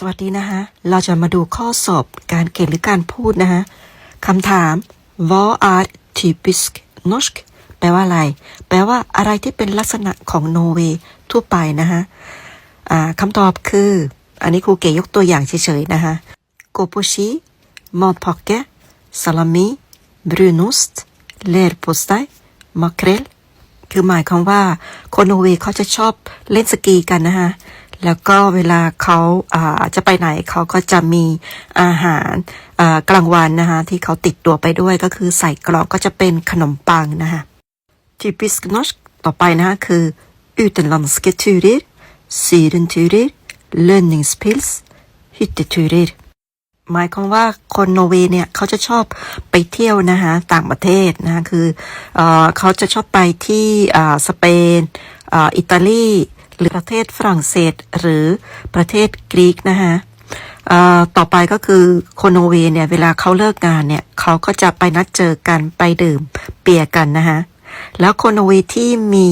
สวัสดีนะคะ เราจะมาดูข้อสอบการเขียนหรือการพูดนะคะคำถาม Vad är typisk norsk แปลว่าอะไร แปลว่าอะไรที่เป็นลักษณะของโนเวย์ทั่วไปนะคะอ่าคำตอบคือ อันนี้ครูเก๋ยกตัวอย่างเฉยๆนะคะโกโปชิมอดพอกเกซาลามิบรูนุสต์เลรโปสไตมาเครลคือหมายความว่าคนโนเวย์เขาจะชอบเล่นสกีกันนะคะ แล้วก็เวลาเขาาจะไปไหนเขาก็จะมีอาหารากลางวันนะคะที่เขาติดตัวไปด้วยก็คือใส่กรอกก็จะเป็นขนมปังนะคะ typisk norsk ต่อไปนะคะคือ utenlandske turer sydenturer lønningspils hytteturer หมายความว่าคนโนอร์เวย์เนี่ยเขาจะชอบไปเที่ยวนะคะต่างประเทศนะคะคือเอเขาจะชอบไปที่สเปนออิตาลี หรือประเทศฝรั่งเศสหรือประเทศกรีกนะคะต่อไปก็คือคนโนอเวเนี่ยเวลาเขาเลิกงานเนี่ยเขาก็จะไปนัดเจอกันไปดื่มเบียกันนะคะแล้วคนโนอเวที่มี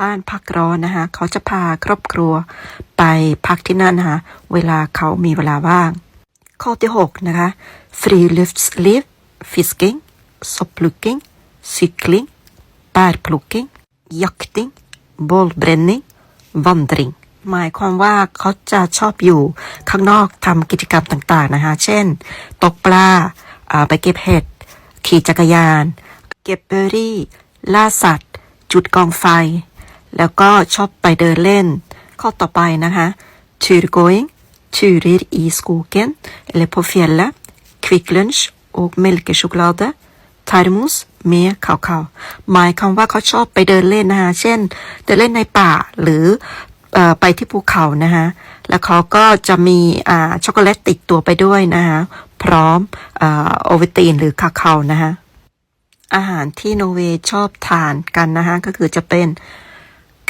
บ้านพักร้อนนะคะเขาจะพาครอบครัวไปพักที่นั่นนะคะเวลาเขามีเวลาว่าง ข้อที่ 6 นะคะ friluftsliv fisking s o p l u k i n g cykling bærplukking jakting bålbrenning vandring หมายความว่าเขาจะชอบอยู่ข้างนอกทำกิจกรรมต่างๆนะคะ เช่น ตกปลาไปเก็บเห็ด ขี่จักรยาน เก็บเบอร์รี่ ล่าสัตว์ จุดกองไฟ แล้วก็ชอบไปเดินเล่น ข้อต่อไปนะคะ turgåing turer i skogen eller på fjellet Kvikk Lunsj og melkesjokolade termos med kakao หมายความว่าเขาชอบไปเดินเล่นนะคะเช่น เดินเล่นในป่าหรืออไปที่ภูเขานะคะแล้วเขาก็จะมีช็อกโกแลตติดตัวไปด้วยนะคะพร้อมโอเวตินหรือคาเคานะคะอาหารที่โนเวย์ชอบทานกันนะคะก็คือจะเป็น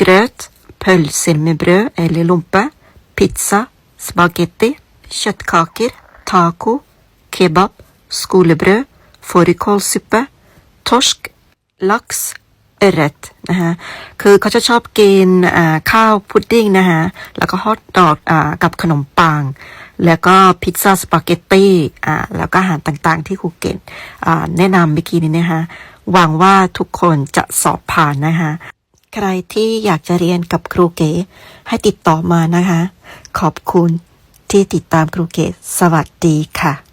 grøt, pølser med brød eller lompe, pizza, spagetti, kjøttkaker, taco, kebab, skolebrød, fårikålsuppe, torsk, laks, เอเรตนะฮะคือเขาจะชอบกินข้าวพุดดิ้งนะฮะแล้วก็ฮอทดอกกับขนมปัง แล้วก็พิซซ่าสปาเกตตี้แล้วก็อาหารต่างๆที่ครูเกตแนะนำเมื่อกี้นี้นะฮะหวังว่าทุกคนจะสอบผ่านนะคะใครที่อยากจะเรียนกับครูเก๋ให้ติดต่อมานะคะ ขอบคุณที่ติดตามครูเก๋สวัสดีค่ะ